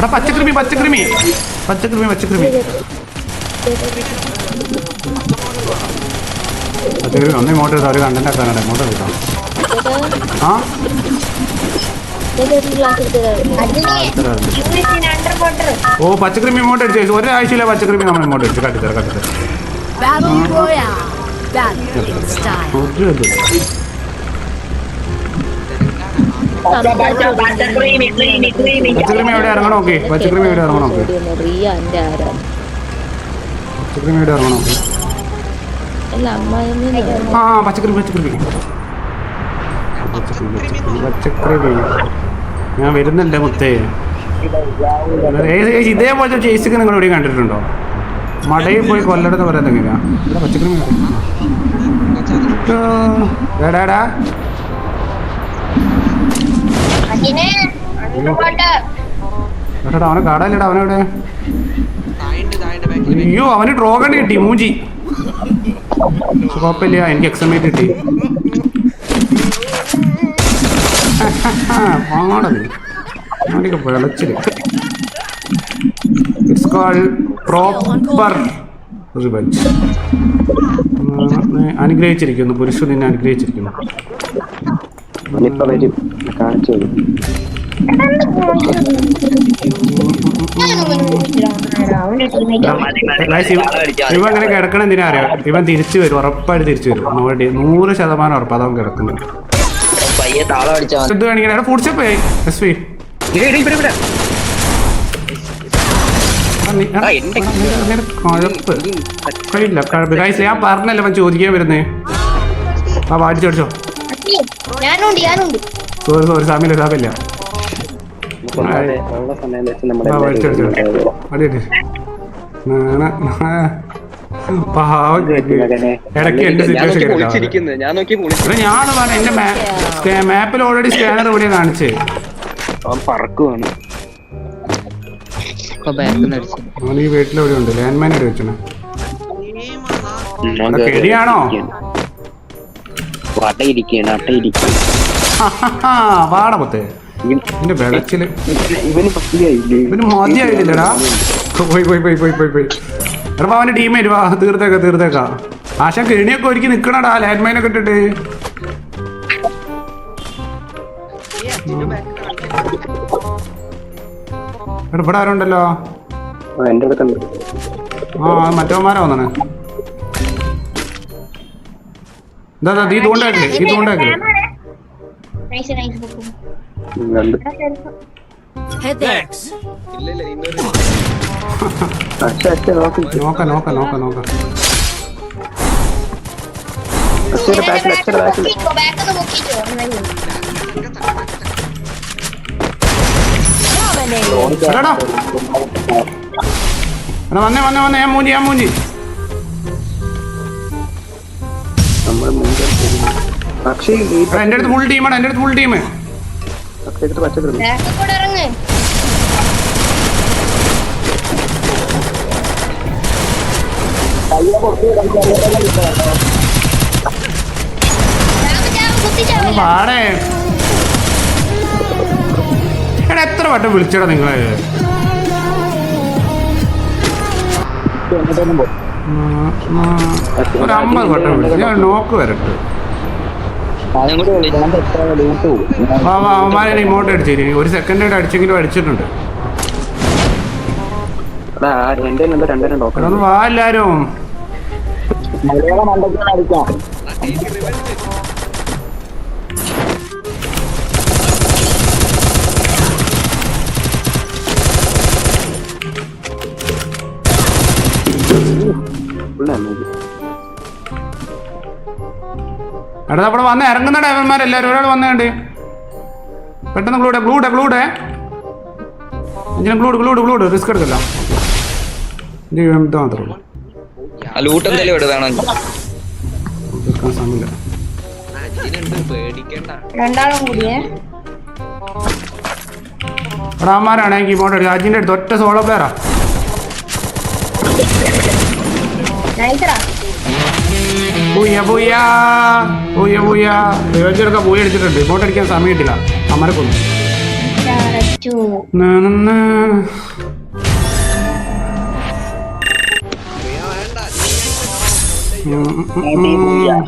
എടാ പച്ചക്കൃമി പച്ചക്കൃമി പച്ചക്കൃമി പച്ചക്കൃമി പച്ചക്കറി ഒന്ന് ഇങ്ങോട്ട് എടുത്താൽ ഒരു കണ്ടന്റ് ആക്കാൻ ഇങ്ങോട്ട് എടുക്കാം ആ? ഓ പച്ചക്കറി ഇങ്ങോട്ട് അടിച്ചു ഒരാഴ്ചയിലെ പച്ചക്രമി നമ്മൾ ഇങ്ങോട്ട് അടിച്ചു കട്ടിത്തരാം കട്ടിത്തരാം. ഒരു ഇത്. ക്രീമി ക്രീമി ക്രീമി പച്ചക്കറി എവിടെ ഇറങ്ങണം? ഓക്കെ പച്ചക്കറി എവിടെ ഇറങ്ങണം ഓക്കെ. റിയ എന്റെ ആരാ പച്ചക്കറി എവിടെ ഇറങ്ങണം ഓക്കെ. ആ പച്ചക്കറി പച്ചക്കറി. പച്ചക്കറി ഞാൻ വരുന്നില്ല മുത്തേ? ഇതേപോലത്തെ ചേച്ചി നിങ്ങൾ ഇവിടെ കണ്ടിട്ടുണ്ടോ? മടയിൽ പോയി കൊല്ലടുത്ത് പറയുന്നത് എങ്ങനെയാ? പച്ചക്കറി അവനെ കാണാനില്ലടാ അവനെവിടെ അയ്യോ അവന് ഡ്രോഗൺ കിട്ടി മൂഞ്ചി. കുഴപ്പമില്ല എനിക്ക് എക്സമേറ്റ് കിട്ടി. പാടത് അവനൊക്കെ വിളച്ചിൽ ഇറ്റ്സ് കോൾ പ്രോപ്പർ റിവഞ്ച് അനുഗ്രഹിച്ചിരിക്കുന്നു പുരുഷൻ നിന്നെ അനുഗ്രഹിച്ചിരിക്കുന്നു. ഇപ്പൊ വരും കാണിച്ചു തരും. ഇവ അങ്ങനെ കിടക്കണം എന്തിനാ അറിയാം? ഇവൻ തിരിച്ചു വരും ഉറപ്പായിട്ട് തിരിച്ചു വരും. നോടി നൂറ് ശതമാനം ഉറപ്പ് അതവൻ കിടക്കുന്നത്. പയ്യെ താളം അടിച്ചാൽ മതി എന്ത് കാണിക്കണേ? ഫുഡ് പോയി. എസ് കുഴപ്പ്. കഴിയില്ല ഞാൻ പറഞ്ഞല്ലോ ചോദിക്കാൻ വരുന്നേ? ആ വാടിച്ചു പഠിച്ചോ ഞാനുണ്ട് ഞാനുണ്ട്. സോറി സോറി സാമില്ല സാമില്ല. ഇടയ്ക്ക് എന്റെ സിറ്റുവേഷൻ എന്റെ മാപ്പിൽ ഓൾറെഡി സ്കാനർ ഇവിടെ കാണിച്ചേ. പറക്കുവാണ്. ഈ വീട്ടിലെവിടെ ഉണ്ട് ലാൻഡ് മൈൻ വെച്ചണേ. കെടിയാണോ? ഇരിക്കുകയാണ്. ഓ, അട്ടയിരിക്കുകയാണ് ഇവൻ- എന്റെ വെളച്ചിൽ ഇവന് പറ്റിയായില്ലേ ഇവന് മതിയായിട്ടില്ലടാ പോയി പോയി പോയി പോയി പോയി പോയി. എടാ അവന്റെ ടീമേറ്റ് വാ തീർത്തേക്ക തീർത്തേക്ക. ആശ കെണിയൊക്കെ ഒരുക്കി നിക്കണടാ ലാൻഡ് മൈനൊക്കെ ഇട്ടിട്ട്. എടാ ഇവിടെ ആരുണ്ടല്ലോ? ആ മറ്റവന്മാരാ വന്നാണ്. അച്ഛയുടെ ഇത് അച്ഛയുടെ ഇത് ബാക്കൊന്ന് പൊക്കിച്ചോ Dominated. എടാടാ എടാ വന്നേ വന്നേ വന്നേ ഞാൻ മൂഞ്ചി ഞാൻ മൂഞ്ചി. അക്ഷയ് ഈ എടാ അടുത്ത് ഫുൾ ടീമാണ് എന്റെ അടുത്ത് ഫുൾ ടീം അക്ഷയത്ത് പച്ചക്കറി ബാക്ക് കൂടെ ഇറങ്ങ്. ചാവ്, ചാവ്, കുത്തി ചാവ്. പാടേ എടാ എത്ര വട്ടം വിളിച്ചടാ നിങ്ങളെ? ഒരു അമ്പത് വട്ടം വിളിച്ചു. ഞാൻ നോക്ക് വരട്ടെ. അവന്മാരെ റിമോട്ട് അടിച്ചിരി ഒരു സെക്കൻഡ് അടിച്ചെങ്കിലും അടിച്ചിട്ടുണ്ട്. ഒന്ന് വാ എല്ലാരും. മലയാളം അടിക്കാം. എടാ അവിടെ വന്ന് ഇറങ്ങുന്ന ഡ്രൈവർമാരെല്ലാരും ഒരാൾ വന്നേണ്ട് പെട്ടെന്ന് ഗ്ലൂടെ ഗ്ലൂടെ ഗ്ലൂടെ ഇങ്ങനെ ഗ്ലൂഡ് ഗ്ലൂഡ് ഗ്ലൂഡ് റിസ്ക് എടുക്കല്ല മാത്രമേ സമയമില്ല അതിനുണ്ട് പേടിക്കണ്ട രണ്ടാളും കൂടിയേ. എടാ അമ്മമാരാണ് എനിക്ക് ഇങ്ങോട്ട് അജിന്റെ അജിന്റെ അടുത്ത് ഒറ്റ സോളോ പ്ലെയറാ നൈസറാ പൂയ പൂയ. പൂയ പൂയ. റിവഞ്ചൊക്കെ പൂയ അടിച്ചിട്ടുണ്ട് ഇങ്ങോട്ട് അടിക്കാൻ സമയം കിട്ടില്ല അമ്മരെ കൊന്നു ഉം, ഉം, ഉം.